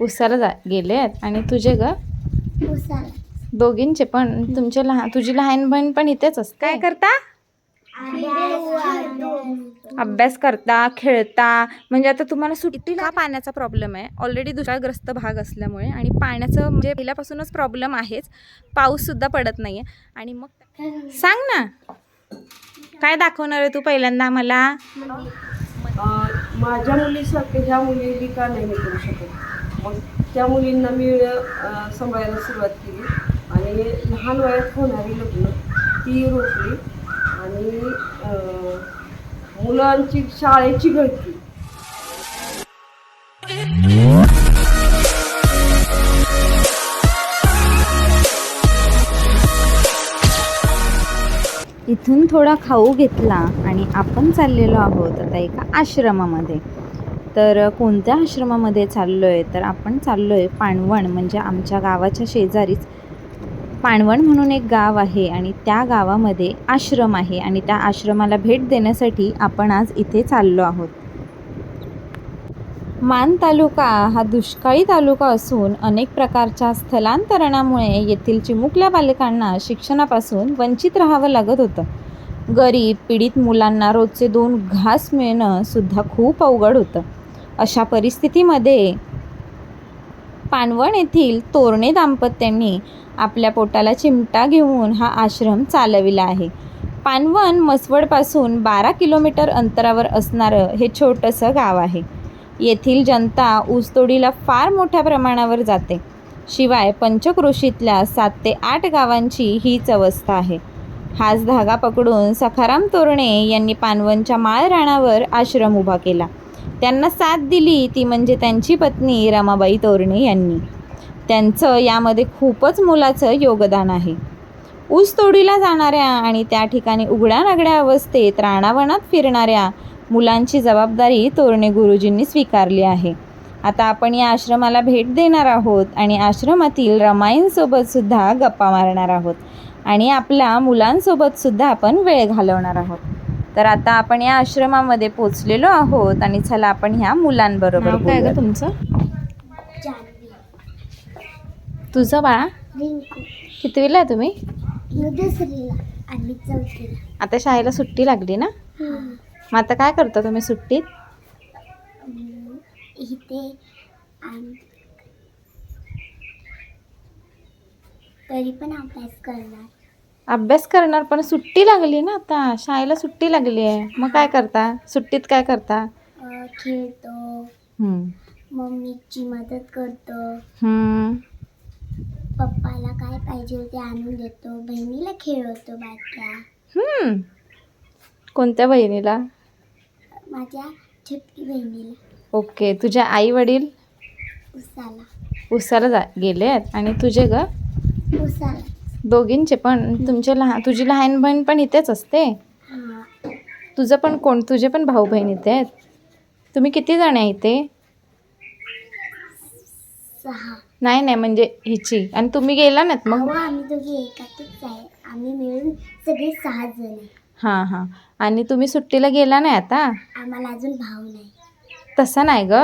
उसाला. जा गेलेत? आणि तुझे ग? दोघींचे पण तुमचे लहान तुझी लहान बहीण पण इथेच असते? काय करता? अभ्यास करता खेळता म्हणजे आता तुम्हाला सुट्टी का पाण्याचा प्रॉब्लेम आहे. ऑलरेडी दुष्काळग्रस्त भाग असल्यामुळे आणि पाण्याचं म्हणजे पहिल्यापासूनच प्रॉब्लेम आहेच. पाऊस सुद्धा पडत नाहीये. आणि मग सांग ना. काय दाखवणार आहे तू पहिल्यांदा आम्हाला अं, माझ्या मुलीसारखं ह्या मुलींनी का नाही मी करू शकत? मग त्या मुलींना मी सांभाळायला सुरुवात केली. आणि लहान वयात होणारी लग्न ती रोखली. आणि मुलांची शाळेची गळती इथून थोडा खाऊ घेतला आणि आपण चाललेलो आहोत आता एका आश्रमामध्ये. तर कोणत्या आश्रमामध्ये चाललो आहे तर आपण चाललो आहे पाणवण म्हणजे आमच्या गावाच्या शेजारीच. पाणवण म्हणून एक गाव आहे आणि त्या गावामध्ये आश्रम आहे आणि त्या आश्रमाला भेट देण्यासाठी आपण आज इथे चाललो आहोत. मान तालुका हा दुष्काळी तालुका असून अनेक प्रकारच्या स्थलांतरणामुळे येथील चिमुकल्या बालकांना शिक्षणापासून वंचित राहावं लागत होतं. गरीब पीडित मुलांना रोजचे दोन घास मिळणं सुद्धा खूप अवघड होतं. अशा परिस्थितीमध्ये पानवण येथील तोरणे दाम्पत्यांनी आपल्या पोटाला चिमटा घेऊन हा आश्रम चालविला आहे. पानवण मसवडपासून बारा किलोमीटर अंतरावर असणारं हे छोटंसं गाव आहे. येथील जनता ऊसतोडीला फार मोठ्या प्रमाणावर जाते. शिवाय पंचक्रोशीतल्या सात ते आठ गावांची हीच अवस्था आहे. हाच धागा पकडून सखाराम तोरणे यांनी पानवनच्या माळ राणावर आश्रम उभा केला. त्यांना साथ दिली ती म्हणजे त्यांची पत्नी रमाबाई तोरणे यांनी. त्यांचं यामध्ये खूपच मोलाचं योगदान आहे. ऊसतोडीला जाणाऱ्या आणि त्या ठिकाणी उघड्या नागड्या अवस्थेत राणावनात फिरणाऱ्या मुलांची जबाबदारी तोरणे गुरुजींनी स्वीकारली आहे. आता आपण या आश्रमाला भेट देणार आहोत आणि आश्रमातील रमाईंसोबत सुद्धा गप्पा मारणार आहोत. आणि आपल्या मुलांसोबत सुद्धा आपण वेळ घालवणार आहोत. तर आता आपण या आश्रमामध्ये पोचलेलो आहोत आणि चला आपण ह्या मुलांबरोबर काय ग तुमचं? जानवी. तुझं बाळा? कितवीला आहे तुम्ही? मी दुसरीला आणि चौथीला. आता शाळेला सुट्टी लागली ना? मग आता काय करता तुम्ही सुट्टीत? इथे तरी पण अभ्यास करणार. अभ्यास करणार पण सुट्टी लागली ना आता. शाळेला सुट्टी लागली आहे. मग काय करता? सुट्टीत काय करता? अं, खेळतो. हम्म. मम्मीची मदत करतो. हम्म. पप्पाला काय पाहिजे ते आणून देतो. बहिणीला खेळवतो बारक्या हम्म. कोणत्या बहिणीला? माझ्या छोटी बहिणीला. ओके तुझ्या आई वडील? उसाला. उसाला जा गेलेत आणि तुझे ग? उसाला. दोघींचे पण. तुमचे लहान तुझी लहान बहीण पण इथेच असते? हां. तुझं पण कोण तुझे पण भाऊ बहीण इथे आहेत? तुम्ही किती जण आहे इथे? सहा. नाही नाही म्हणजे हिची. आणि तुम्ही गेला नात मग? अहो आम्ही दोघी एकातच आहे. आम्ही मिळून सगळे सहा जण आहे. हां हां. आणि तुम्ही सुट्टीला गेला नाही आता? आम्हाला अजून भाऊ नाही. तसं नाही ग.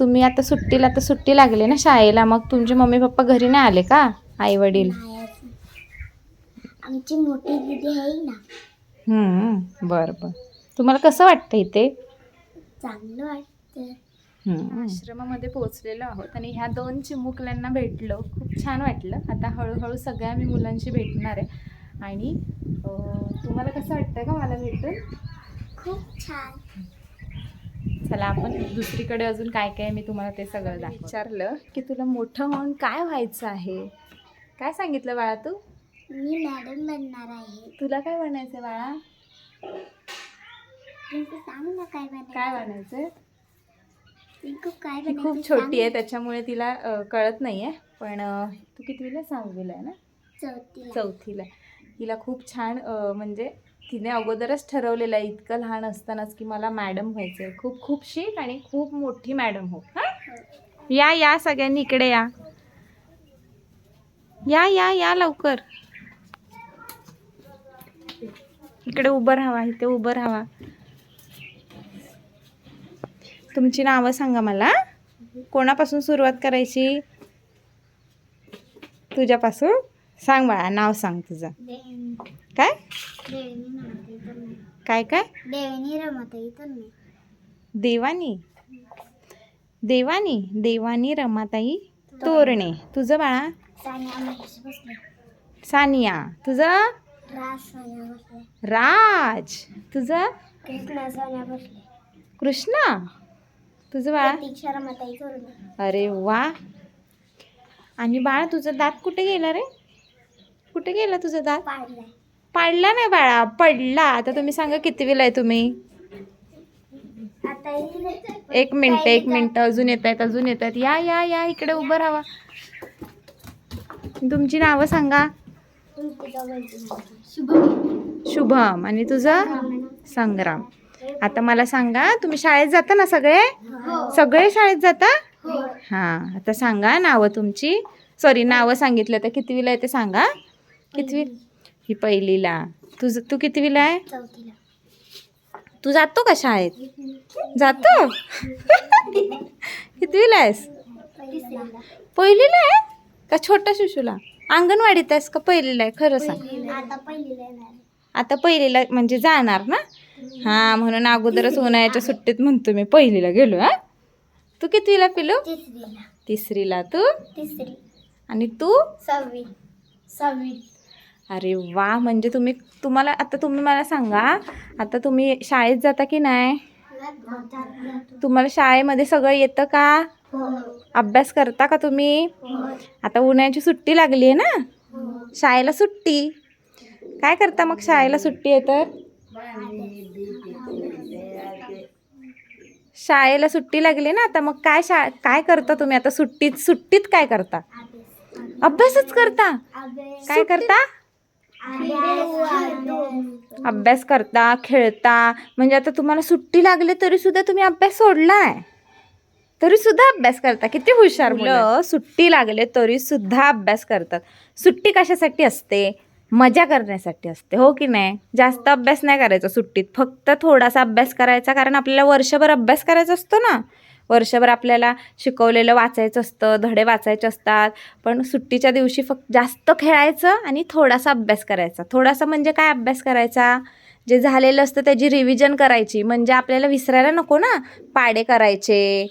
तुम्ही आता सुट्टीला तर सुट्टी लागली ना शाळेला मग तुमचे मम्मी पप्पा घरी नाही आले का? आई वडील नाही अजून. आमची मोठी दिदी आहे ना. हम्म, बरं बरं. तुम्हाला कसं वाटतं इथे? चांगलं वाटतं आश्रमामध्ये पोहोचलेलो आहोत आणि ह्या दोन चिमुकल्यांना भेटलो. खूप छान वाटलं. आता हळूहळू सगळ्या मी मुलांशी भेटणार आहे. आणि अं, तुम्हाला कसं वाटतं का मला भेटून? खूप छान. चला आपण दुसरीकडे अजून काय काय आहे मी तुम्हाला ते सगळं दाखव विचारलं की तुला मोठं होऊन काय व्हायचं आहे? काय सांगितलं बाळा तू? मी मॅडम बनणार आहे. तुला काय बनायचं बाळा? रिंकू सांग ना काय बनायचं काय बनायचं रिंकू काय ती बनायचं खूप छोटी आहे त्याच्यामुळे तिला अं, कळत नाही आहे पण अं, तू कितवीला सहावीला आहे ना? चौथीला. चौथीला. हिला खूप छान म्हणजे तिने अगोदरच ठरवलेलं आहे इतकं लहान असतानाच की मला मॅडम व्हायचं आहे. खूप खूप शिक आणि खूप मोठी मॅडम हो. हां? या या सगळ्यांनी इकडे या. या या या लवकर. इकडे उभं राहावा इथे उभं राहावा. तुमची नावं सांगा मला कोणापासून सुरुवात करायची? तुझ्यापासून? सांग बाळा नाव सांग तुझं. काय? काय काय? देवानी. देवानी? देवानी रमाताई तोरणे. तुझं बाळा? सानिया. तुझं? राज. तुझं? कृष्णा. तुझं बाळा? अरे वा. आणि बाळा तुझं दात कुठे गेला रे? कुठे गेला तुझं दात? पाडला. नाही बाळा पडला. आता तुम्ही सांगा कितवीला आहे तुम्ही? एक मिनिट एक मिनिट. अजून येत आहेत अजून येत आहेत. या या या. इकडे उभं राहा तुमची नावं सांगा. शुभम. शुभम आणि तुझं? संग्राम. आता मला सांगा तुम्ही शाळेत जाता ना सगळे? सगळे शाळेत जाता? हो. हां. आता सांगा नावं तुमची. सॉरी नावं सांगितलं. तर कितवीला आहे ते सांगा. कितवी? ही पहिलीला. तुझं तू कितवीला आहे? चौथीला. तू जातो का शाळेत? जातो? कितवीला आहेस? पहिलीला आहे? का छोटा शिशूला? अंगणवाडीत आहेस का पहिलीला आहे? खरं सांग. आता पहिलीला येणार आता पहिलीला म्हणजे जाणार ना? हां म्हणून अगोदरच उन्हाळ्याच्या सुट्टीत म्हणतो मी पहिलीला गेलो हा? तू कितवीला पिलो? तिसरीला. तिसरीला. तू? तिसरी. आणि तू? सहावी. सहावी. अरे वा म्हणजे तुम्ही तुम्हाला आता तुम्ही मला सांगा आता तुम्ही शाळेत जाता की नाही? तुम्हाला शाळेमध्ये सगळं येतं का? अभ्यास करता का तुम्ही? आता उन्हाळ्याची सुट्टी लागली आहे ना? शाळेला सुट्टी? काय करता मग शाळेला सुट्टी आहे तर? शाळेला सुट्टी लागली ना आता मग काय शा काय करता तुम्ही? आता सुट्टीत सुट्टीत काय करता? अभ्यासच करता? काय करता? अभ्यास करता खेळता म्हणजे आता तुम्हाला सुट्टी लागली तरी सुद्धा तुम्ही अभ्यास सोडलाय. तरी सुद्धा अभ्यास करता. किती हुशार मुलं. सुट्टी लागले तरी सुद्धा अभ्यास करतात. सुट्टी कशासाठी असते? मजा करण्यासाठी असते हो की नाही? जास्त अभ्यास नाही करायचा सुट्टीत. फक्त थोडासा अभ्यास करायचा कारण आपल्याला वर्षभर अभ्यास करायचा असतो ना. वर्षभर आपल्याला शिकवलेलं वाचायचं असतं धडे वाचायचे असतात. पण सुट्टीच्या दिवशी फक्त जास्त खेळायचं आणि थोडासा अभ्यास करायचा. थोडासा म्हणजे काय अभ्यास करायचा? जे झालेलं असतं त्याची रिव्हिजन करायची. म्हणजे आपल्याला विसरायला नको ना? पाडे करायचे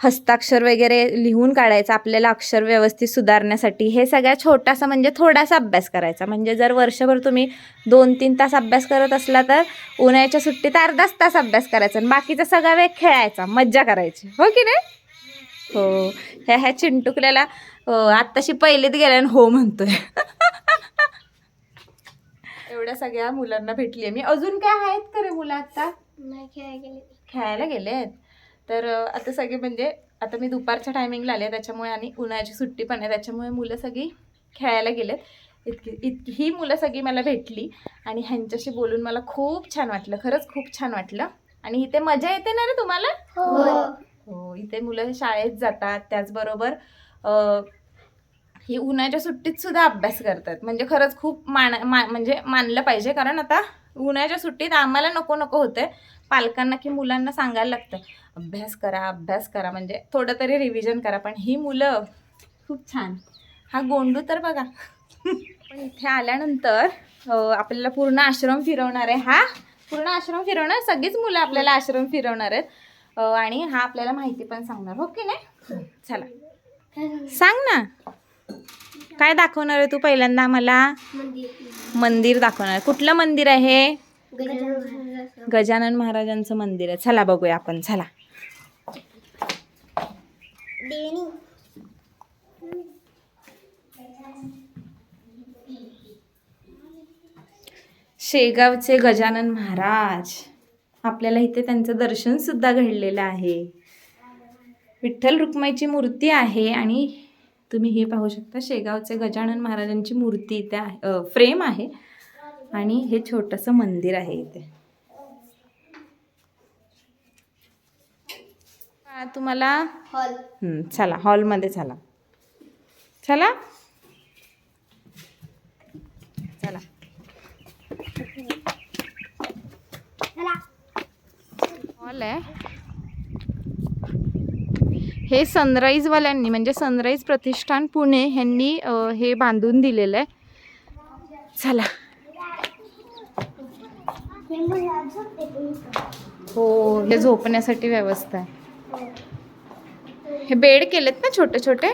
हस्ताक्षर वगैरे लिहून काढायचं आपल्याला अक्षर व्यवस्थित सुधारण्यासाठी. हे सगळ्यात छोटासा म्हणजे थोडासा अभ्यास करायचा. म्हणजे जर वर्षभर तुम्ही दोन तीन तास अभ्यास करत असला तर उन्हाळ्याच्या सुट्टीत अर्धाच तास अभ्यास करायचा आणि बाकीचा सगळा वेळ खेळायचा मज्जा करायची. हो की नाही? हो. ह्या ह्या चिंटुकल्याला आत्ताशी पहिलीत गेल्या आणि हो म्हणतोय. एवढ्या सगळ्या मुलांना भेटली मी अजून काय आहेत का रे मुलं आता? खेळायला गेले. खेळायला गेलेत? तर आता सगळे म्हणजे आता मी दुपारच्या टायमिंगला आले त्याच्यामुळे आणि उन्हाळ्याची सुट्टी पण आहे त्याच्यामुळे मुलं सगळी खेळायला गेलेत. इतकी इतकी ही मुलं सगळी मला भेटली आणि ह्यांच्याशी बोलून मला खूप छान वाटलं खरंच खूप छान वाटलं. आणि इथे मजा येते ना रे तुम्हाला? हो. इथे मुलं शाळेत जातात त्याचबरोबर ही उन्हाळ्याच्या सुट्टीत सुद्धा अभ्यास करतात. म्हणजे खरंच खूप मान मा म्हणजे मानलं पाहिजे कारण आता उन्हाळ्याच्या सुट्टीत आम्हाला नको नको होते पालकांना की मुलांना सांगायला लागतं अभ्यास करा अभ्यास करा. म्हणजे थोडं तरी रिव्हिजन करा. पण ही मुलं खूप छान. हा गोंडू तर बघा. पण इथे आल्यानंतर आपल्याला पूर्ण आश्रम फिरवणार आहे. हा? पूर्ण आश्रम फिरवणार? सगळीच मुलं आपल्याला आश्रम फिरवणार आहेत. आणि हा आपल्याला माहिती पण सांगणार. हो की नाही? चला. सांग ना. काय दाखवणार आहे तू पहिल्यांदा मला? मंदिर. दाखवणार. कुठलं मंदिर आहे गजानन महाराजांचं मंदिर आहे. चला बघूया आपण. चला. शेगावचे गजानन महाराज. आपल्याला इथे त्यांचं दर्शन सुद्धा घडलेलं आहे. विठ्ठल रुक्माईची मूर्ती आहे आणि तुम्ही हे पाहू शकता शेगावचे गजानन महाराजांची मूर्ती इथे आहे फ्रेम आहे आणि हे छोटंसं मंदिर आहे इथे. तुम्हाला हॉल हं, चला हॉलमध्ये चला? चला. चला. हॉल आहे. हे सनराईजवाल्यांनी म्हणजे सनराईज प्रतिष्ठान पुणे ह्यांनी हे बांधून दिलेलं आहे चला. हो हे झोपण्यासाठी व्यवस्था आहे. हे बेड केलेत ना छोटे छोटे?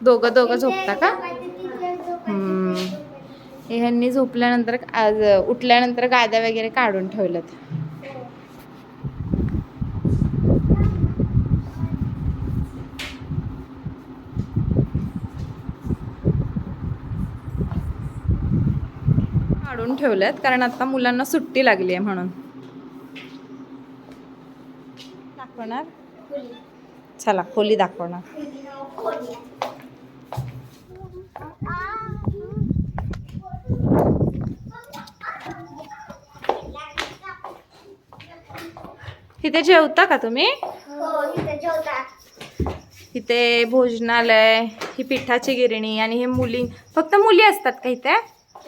दोघं- दोघं झोपता का? हम्म. हे ह्यांनी झोपल्यानंतर आज उठल्यानंतर गाद्या वगैरे काढून ठेवल्यात. काढून ठेवल्यात कारण आता मुलांना सुट्टी लागली आहे म्हणून दाखवणार खोली. चला खोली दाखवणार. इथे जेवता का तुम्ही हो इथं जेवतात इथे भोजनालय ही पिठाची गिरणी आणि हे मुली फक्त मुली असतात का इथे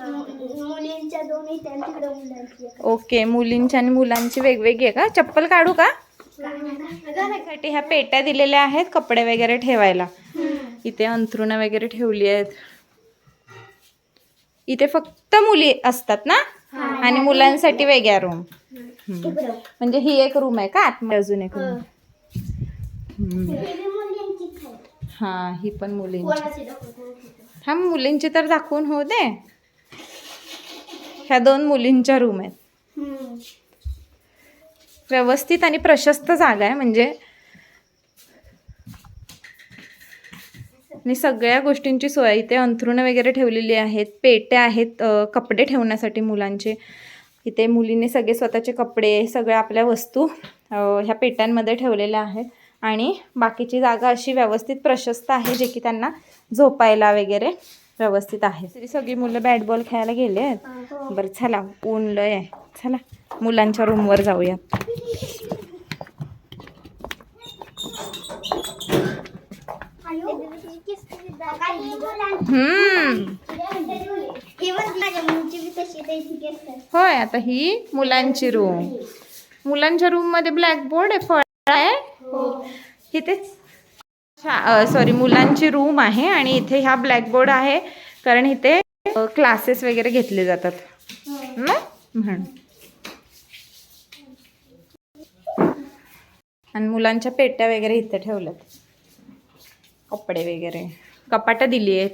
मुलींच्या दोन्ही त्या तिकडे मुलांची. एक. ओके मुलींची आणि मुलांची वेगवेगळी आहे का? चप्पल काढू का? साठी ह्या पेट्या दिलेल्या आहेत कपडे वगैरे ठेवायला. इथे अंथरुणं वगैरे ठेवली आहेत. इथे फक्त मुली असतात ना? आणि मुलांसाठी वेगळ्या रूम. म्हणजे ही एक रूम आहे का? आतमध्ये अजून एक रूम. हा ही पण मुलींची. हा मुलींची तर दाखवून होऊ दे. ह्या दोन मुलींच्या रूम आहेत. व्यवस्थित आणि प्रशस्त जागा आहे. म्हणजे आणि सगळ्या गोष्टींची सोय इथे अंथरुणं वगैरे ठेवलेली आहेत. पेट्या आहेत कपडे ठेवण्यासाठी मुलांचे. इथे मुलीने सगळे स्वतःचे कपडे सगळ्या आपल्या वस्तू ह्या पेट्यांमध्ये ठेवलेल्या आहेत. आणि बाकीची जागा अशी व्यवस्थित प्रशस्त आहे जे की त्यांना झोपायला वगैरे व्यवस्थित आहे. तरी सगळी मुलं बॅट बॉल खेळायला गेले आहेत. हो. बरं चला ऊन लय आहे चला मुलांच्या रूमवर जाऊया. ही. होय आता ही मुलांची रूम मुलांच्या रूममध्ये ब्लॅकबोर्ड आहे फळ आहे? इथेच सॉरी मुलांची रूम आहे आणि इथे ह्या ब्लॅकबोर्ड आहे. कारण इथे क्लासेस वगैरे घेतले जातात. ना? म्हणून. आणि मुलांच्या पेट्या वगैरे इथे ठेवल्यात. कपडे वगैरे. कपाटं दिली आहेत.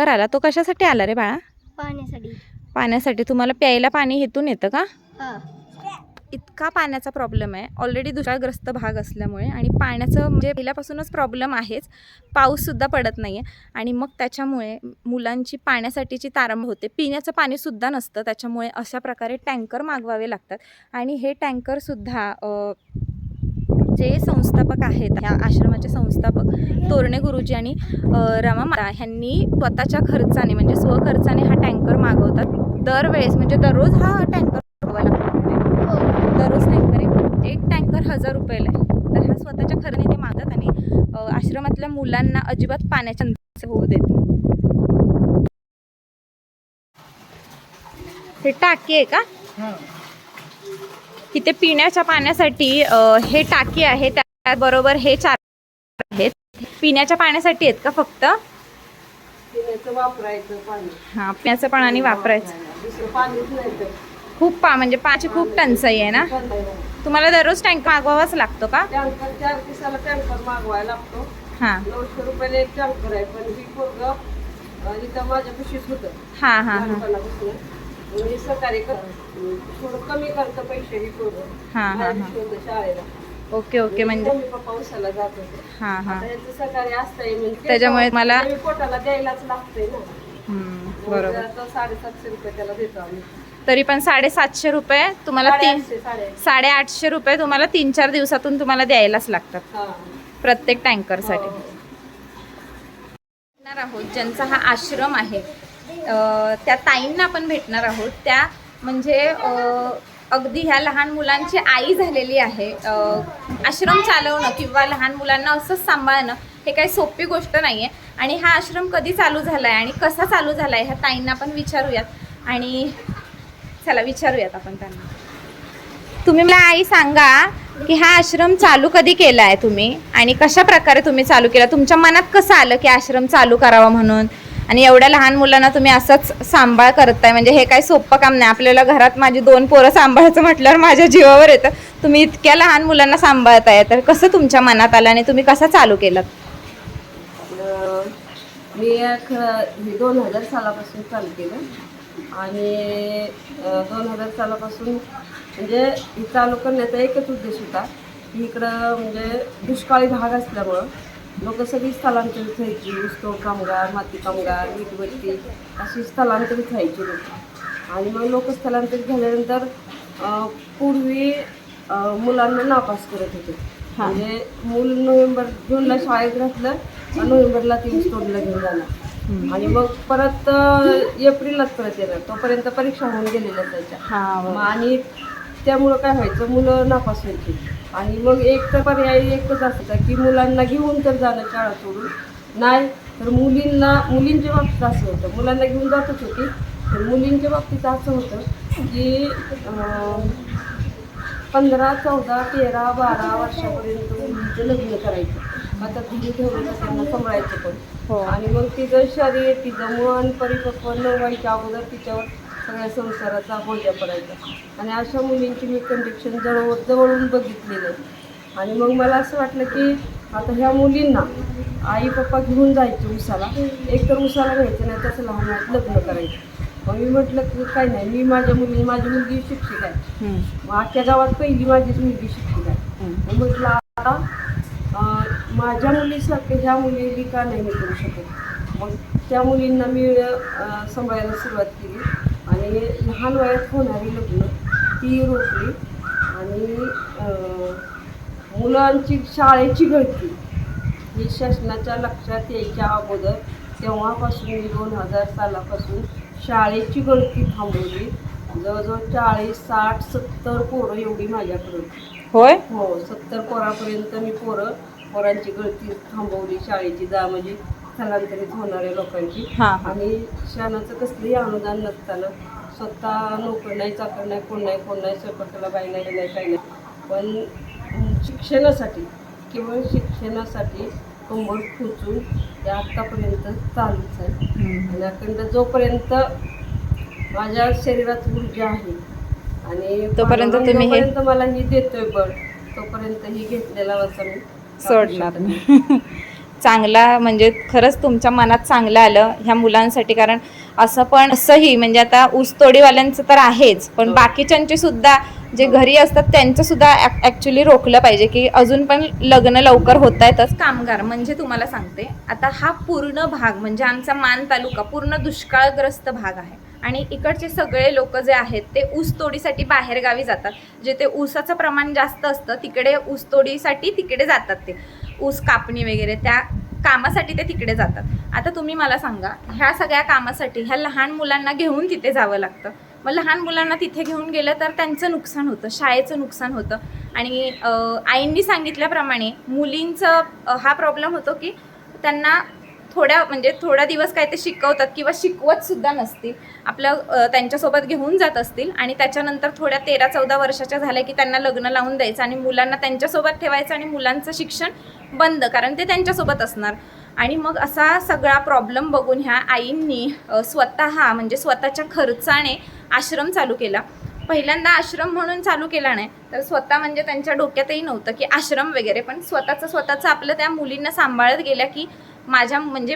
टँकर आला तो कशासाठी आला रे बाळा? पाहण्यासाठी पाण्यासाठी. तुम्हाला प्यायला पाणी इथून येतं का? हा. इतका पाण्याचा प्रॉब्लेम आहे. ऑलरेडी दुष्काळग्रस्त भाग असल्यामुळे आणि पाण्याचं म्हणजे पहिल्यापासूनच प्रॉब्लेम आहेच. पाऊससुद्धा पडत नाही आहे आणि मग त्याच्यामुळे मुलांची पाण्यासाठीची तारांबळ होते. पिण्याचं पाणीसुद्धा नसतं. त्याच्यामुळे अशा प्रकारे टँकर मागवावे लागतात. आणि हे टँकरसुद्धा जे संस्थापक आहेत ह्या आश्रमाचे संस्थापक तोरणे गुरुजी आणि रमा माता ह्यांनी स्वतःच्या खर्चाने म्हणजे स्वखर्चाने हा टँकर मागवतात. दरवेळेस म्हणजे दररोज हा टँकर मागवा लागतो. दररोज टँकर एक टँकर हजार रुपयाला आहे. तर हा स्वतःच्या खर्चाने ते मागतात आणि आश्रमातल्या मुलांना अजिबात पाण्याच्या होऊ देत नाही. हे टाकी आहे का? इथे पिण्याच्या पाण्यासाठी हे टाकी आहे त्याबरोबर हे चार आहेत. पिण्याच्या पाण्यासाठी आहेत का फक्त? पिण्याचं वापरायचं पाणी. हा पिण्याचं पाणी वापरायचं. खूप पा म्हणजे पाण्याची खूप टंचाई आहे ना. तुम्हाला दररोज टँक मागवावाच लागतो का? टँकर चार दिवसाला टँकर मागवायला लागतो. हां. नऊशे रुपयाला एक टँकर आहे पण ही पोरग इथं माझ्या होतं. हां हां हां लहानपणापासून मी सहकार्य करत थोडं कमी करतं पैसे ही पोरग हां हां हां. होतं शाळेला. ओके ओके म्हणजे मम्मी पप्पा उसाला जात होते. हां हां. आता याचं सहकार्य असतंय म्हणजे त्याच्यामुळे मला- पोटाला द्यायलाच लागतंय ना. बरोबर. साडेसातशे रुपये त्याला देतो आम्ही. तरी पण साडेसातशे रुपये तुम्हाला तीन साडेआठशे रुपये तुम्हाला तीन चार दिवसातून तुम्हाला द्यायलाच लागतात. हा. प्रत्येक टँकरसाठी हो. आहोत ज्यांचा हा आश्रम आहे. त्या ताईंना आपण भेटणार आहोत. त्या म्हणजे अगदी ह्या लहान मुलांची आई झालेली आहे. आश्रम चालवणं किंवा लहान मुलांना असंच सांभाळणं हे काही सोपी गोष्ट नाही आहे आणि हा आश्रम कधी चालू झाला आहे आणि कसा चालू झाला आहे ह्या ताईंना आपण विचारूयात. आणि चला विचारूयात आपण त्यांना. तुम्ही मला आई सांगा की हा आश्रम चालू कधी केला आहे तुम्ही? आणि कशा प्रकारे तुम्ही चालू केला? तुमच्या मनात कसं आलं की आश्रम चालू करावा म्हणून? आणि एवढ्या लहान मुलांना तुम्ही असंच सांभाळ करताय. म्हणजे हे काही सोपं काम नाही. आपल्याला घरात माझी दोन पोरं सांभाळायचं म्हटल्यावर माझ्या जीवावर येतं. तुम्ही इतक्या लहान मुलांना सांभाळताय. तर कसं तुमच्या मनात आलं आणि तुम्ही कसं चालू केलं? मी खरं दोन हजार सालापासून चालू केलं. आणि दोन हजार सालापासून म्हणजे हे चालू करण्याचा एकच उद्देश होता की इकडं म्हणजे दुष्काळी भाग असल्यामुळं लोक सगळी स्थलांतरित व्हायची ऊसतोड कामगार माती कामगार वीटभट्टी अशी स्थलांतरित व्हायची लोक. आणि मग लोक स्थलांतरित झाल्यानंतर पूर्वी मुलांना नापास करत होते. म्हणजे मूल नोव्हेंबर जूनला शाळेत घातलं नोव्हेंबरला ती ऊस तोडला घेऊन जाणार. आणि मग परत अं, एप्रिललाच परत येणार. तोपर्यंत परीक्षा होऊन गेलेल्या त्याच्या हा आणि त्यामुळं काय व्हायचं मुलं नापास व्हायची आणि मग एक तर पर्याय एकच असायचा की मुलांना घेऊन तर जाणं शाळा सोडून. नाही तर मुलींना मुलींच्या बाबतीत असं होतं. मुलांना घेऊन जातच होती. तर मुलींच्या बाबतीत असं होतं की पंधरा चौदा तेरा बारा वर्षापर्यंत मुलींचं लग्न करायचं. आता घरी ठेवलं त्यांना सांभाळायचं हो. पण आणि मग तिचं शरीर तिचं मन परिपक्व न व्हायच्या अगोदर तिच्यावर सगळ्या संसाराचा बोजा पडायचा. आणि अशा मुलींची मी कंडिक्शन जवळ जवळून बघितलेलं आहे. आणि मग मला असं वाटलं की आता ह्या मुलींना आई पप्पा घेऊन जायचे उसाला. एक तर उसाला घ्यायचं नाही तसं लहान लग्न करायचं. मग मी म्हटलं की काय नाही मी माझ्या मुली माझी मुलगी शिक्षिका आहे. मग आजच्या गावात पहिली माझीच मुलगी शिक्षिका आहे. मग म्हटलं आता माझ्या मुलीसारखं ह्या मुलीली का नाही मी करू शकत. मग त्या मुलींना मी सांभाळायला सुरुवात केली. आणि लहान वयात होणारी लग्न ती रोखली. आणि मुलांची शाळेची गळती ही शासनाच्या लक्षात यायच्या अगोदर तेव्हापासून मी दोन हजार सालापासून शाळेची गळती थांबवली. जवळजवळ चाळीस साठ सत्तर पोरं एवढी माझ्याकडे होती. होय? हो सत्तर पोरापर्यंत मी पोरं पोरांची गळती थांबवली शाळेची. जा म्हणजे स्थलांतरित होणाऱ्या लोकांची. हा, हा. आणि शाळाचं कसलंही अनुदान नसताना स्वतः नोकर नाही चाकर नाही कोण नाही कोण नाही स्वयंपाकाला बाई नाही नाही काही नाही. पण शिक्षणासाठी केवळ शिक्षणासाठी कंबर खुचून ते आत्तापर्यंत चालूच आहे. आणि अखंड जोपर्यंत माझ्या शरीरात ऊर्जा आहे आणि तोपर्यंत तुम्ही हे- जोपर्यंत मला ही देतोय बळ तोपर्यंत ही घेतलेला वाचा मी. सोडणार नाही. चांगला म्हणजे खरंच तुमच्या मनात चांगलं आलं ह्या मुलांसाठी. कारण असं पण असंही म्हणजे आता ऊसतोडीवाल्यांचं तर आहेच पण हो. बाकीच्यांची सुद्धा जे घरी असतात त्यांचं सुद्धा ॲक्च्युली रोखलं पाहिजे की अजून पण लग्न लवकर होत आहेतच कामगार म्हणजे तुम्हाला सांगते आता हा पूर्ण भाग म्हणजे आमचा मान तालुका पूर्ण दुष्काळग्रस्त भाग आहे. आणि इकडचे सगळे लोक जे आहेत ते ऊसतोडीसाठी बाहेरगावी जातात. जे ते ऊसाचं प्रमाण जास्त असतं तिकडे ऊसतोडीसाठी तिकडे जातात ते. ऊस कापणी वगैरे त्या कामासाठी ते तिकडे जातात. आता तुम्ही मला सांगा ह्या सगळ्या कामासाठी ह्या लहान मुलांना घेऊन तिथे जावं लागतं. मग लहान मुलांना तिथे घेऊन गेलं तर त्यांचं नुकसान होतं शाळेचं नुकसान होतं. आणि आईंनी सांगितल्याप्रमाणे मुलींचं हा प्रॉब्लेम होतो की त्यांना थोड्या म्हणजे थोडा दिवस काय ते शिकवतात किंवा शिकवत सुद्धा नसतील. आपलं त्यांच्यासोबत घेऊन जात असतील आणि त्याच्यानंतर थोड्या तेरा चौदा वर्षाच्या झाल्या की त्यांना लग्न लावून द्यायचं आणि मुलांना त्यांच्यासोबत ठेवायचं आणि मुलांचं शिक्षण बंद कारण ते त्यांच्यासोबत असणार. आणि मग असा सगळा प्रॉब्लेम बघून ह्या आईंनी स्वतः म्हणजे स्वतःच्या खर्चाने आश्रम चालू केला. पहिल्यांदा आश्रम म्हणून चालू केला नाही तर स्वतः म्हणजे त्यांच्या डोक्यातही नव्हतं की आश्रम वगैरे पण स्वतःचं स्वतःचं आपलं त्या मुलींना सांभाळत गेल्या की माझ्या म्हणजे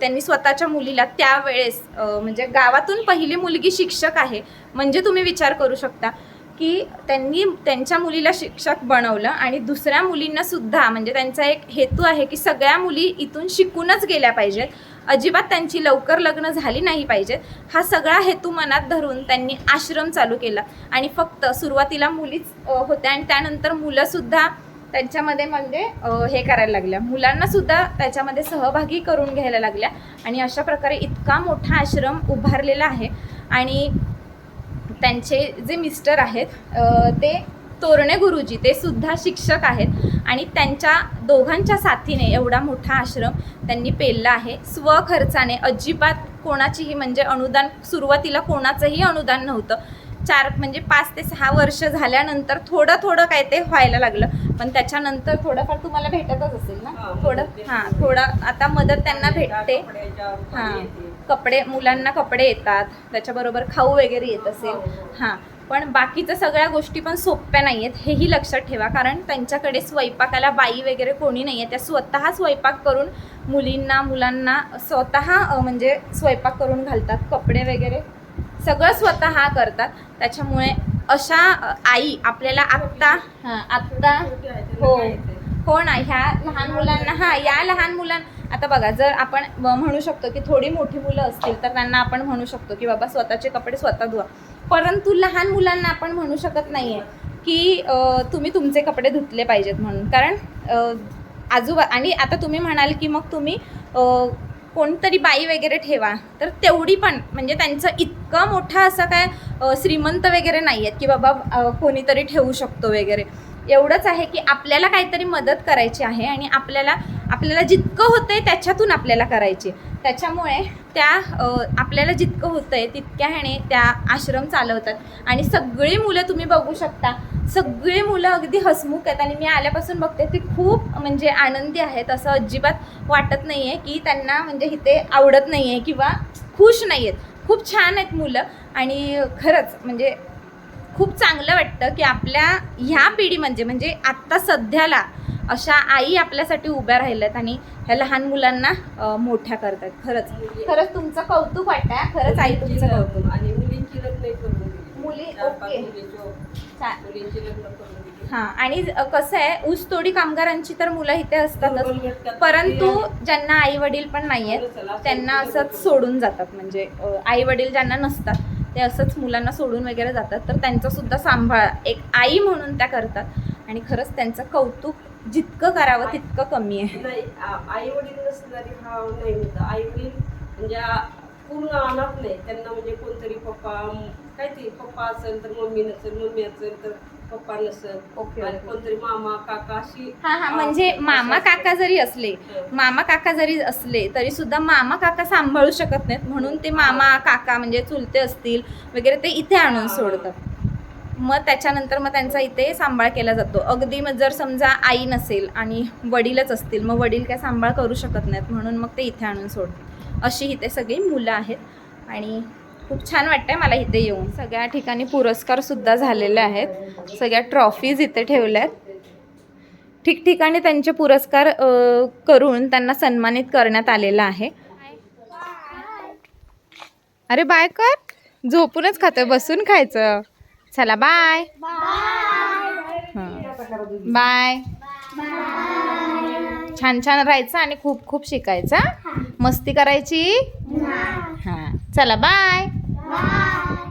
त्यांनी स्वतःच्या मुलीला त्यावेळेस म्हणजे गावातून पहिली मुलगी शिक्षक आहे म्हणजे तुम्ही विचार करू शकता की त्यांनी त्यांच्या मुलीला शिक्षक बनवलं आणि दुसऱ्या मुलींना सुद्धा म्हणजे त्यांचा एक हेतू आहे की सगळ्या मुली इथून शिकूनच गेल्या पाहिजेत. अजिबात त्यांची लवकर लग्न झाली नाही पाहिजेत. हा सगळा हेतू मनात धरून त्यांनी आश्रम चालू केला. आणि फक्त सुरुवातीला मुलीच होत्या आणि त्यानंतर मुलंसुद्धा त्यांच्यामध्ये म्हणजे हे करायला लागल्या. मुलांना सुद्धा त्याच्यामध्ये सहभागी करून घ्यायला लागल्या आणि अशा प्रकारे इतका मोठा आश्रम उभारलेला आहे आणि त्यांचे जे मिस्टर आहेत ते तोरणे गुरुजी ते सुद्धा शिक्षक आहेत आणि त्यांच्या दोघांच्या साथीने एवढा मोठा आश्रम त्यांनी पेलला आहे. स्वखर्चाने अजिबात कोणाचीही म्हणजे अनुदान सुरुवातीला कोणाचंही अनुदान नव्हतं. चार म्हणजे पाच ते सहा वर्ष झाल्यानंतर थोडं थोडं काय ते व्हायला लागलं. पण त्याच्यानंतर थोडंफार तुम्हाला भेटतच असेल ना? हा, थोडं भेटते. हां थोडं आता मदत त्यांना भेटते. हां. कपडे मुलांना कपडे येतात त्याच्याबरोबर खाऊ वगैरे येत असेल. हां. पण बाकीच्या सगळ्या गोष्टी पण सोप्या नाही आहेत हेही लक्षात ठेवा. कारण त्यांच्याकडे स्वयंपाकाला बाई वगैरे कोणी नाही आहे त्या स्वतः स्वयंपाक करून मुलींना मुलांना स्वतः म्हणजे स्वयंपाक करून घालतात कपडे वगैरे. सगळं स्वतः करतात. त्याच्यामुळे अशा आई आपल्याला आत्ता हां आत्ता हो हो ना ह्या लहान मुलांना हा या लहान मुलांना आता बघा जर आपण म्हणू शकतो की थोडी मोठी मुलं असतील तर त्यांना आपण म्हणू शकतो की बाबा स्वतःचे कपडे स्वतः धुवा. परंतु लहान मुलांना आपण म्हणू शकत नाही आहे की तुम्ही तुमचे कपडे धुतले पाहिजेत म्हणून. कारण आजूबा आणि आता तुम्ही म्हणाल की मग तुम्ही कोणतरी बाई वगैरे ठेवा. तर तेवढी पण म्हणजे त्यांचं इतकं मोठा असं काय श्रीमंत वगैरे नाही आहेत की बाबा कोणीतरी ठेवू शकतो वगैरे. एवढंच आहे की आपल्याला काहीतरी मदत करायची आहे आणि आपल्याला आपल्याला जितकं होतं आहे त्याच्यातून आपल्याला करायची त्याच्यामुळे त्या आपल्याला जितकं होतं आहे तितक्या ह्याने त्या आश्रम चालवतात. आणि सगळी मुलं तुम्ही बघू शकता सगळी मुलं अगदी हसमुख आहेत आणि मी आल्यापासून बघते ती खूप म्हणजे आनंदी आहेत असं अजिबात वाटत नाही आहे की त्यांना म्हणजे इथे आवडत नाही आहे किंवा खुश नाही आहेत खूप छान आहेत मुलं आणि खरंच म्हणजे खूप चांगलं वाटतं की आपल्या ह्या पिढी म्हणजे म्हणजे आत्ता सध्याला अशा आई आपल्यासाठी उभ्या राहिल्यात आणि ह्या लहान मुलांना मोठ्या करतात खरंच. खरंच तुमचं कौतुक वाटतं खरंच आई तुमचं कौतुक आणि मुलींची लग्न करून दिली मुली- ओके. हां आणि कसं आहे ऊसतोडी कामगारांची तर मुलं इथे असतातच. परंतु ज्यांना आई वडील पण नाही आहेत त्यांना असंच सोडून जातात. म्हणजे आई वडील ज्यांना नसतात ते असंच मुलांना सोडून वगैरे जातात. तर त्यांचा सुद्धा सांभाळ एक आई म्हणून त्या करतात. आणि खरंच त्यांचं कौतुक जितकं करावं तितकं कमी आहे. नाही आई वडील नसणारी हा नाही होता. आई वडील म्हणजे पूर्ण अनाथ नाही. त्यांना म्हणजे कोणतरी पप्पा काय ते पप्पा असेल तर मम्मी नसेल मम्मी असेल तर पप्पा नसेल. ओके, आणि ओके. कोणतरी मामा काका अशी हा हा म्हणजे मामा काका जरी असले मामा काका जरी असले तरी सुद्धा मामा काका सांभाळू शकत नाहीत. म्हणून ते मामा काका म्हणजे चुलते असतील वगैरे ते इथे आणून सोडतात. मग त्याच्यानंतर मग त्यांचा इथे सांभाळ केला जातो. अगदी मग जर समजा आई नसेल आणि वडीलच असतील मग वडील काय सांभाळ करू शकत नाहीत. म्हणून मग ते इथे आणून सोडतात. अशी इथे सगळी मुलं आहेत. आणि खूप छान वाटतंय मला इथे येऊन. सगळ्या ठिकाणी पुरस्कार सुद्धा झालेले आहेत. सगळ्या ट्रॉफीज इथे ठेवल्या आहेत ठिकठिकाणी त्यांचे पुरस्कार करून त्यांना सन्मानित करण्यात आलेलं आहे. अरे बाय कर. झोपूनच खातोय. बसून खायचं. चला बाय. बाय. छान छान राहायचं आणि खूप खूप शिकायचं? मस्ती करायची? हां. चला बाय. Bye.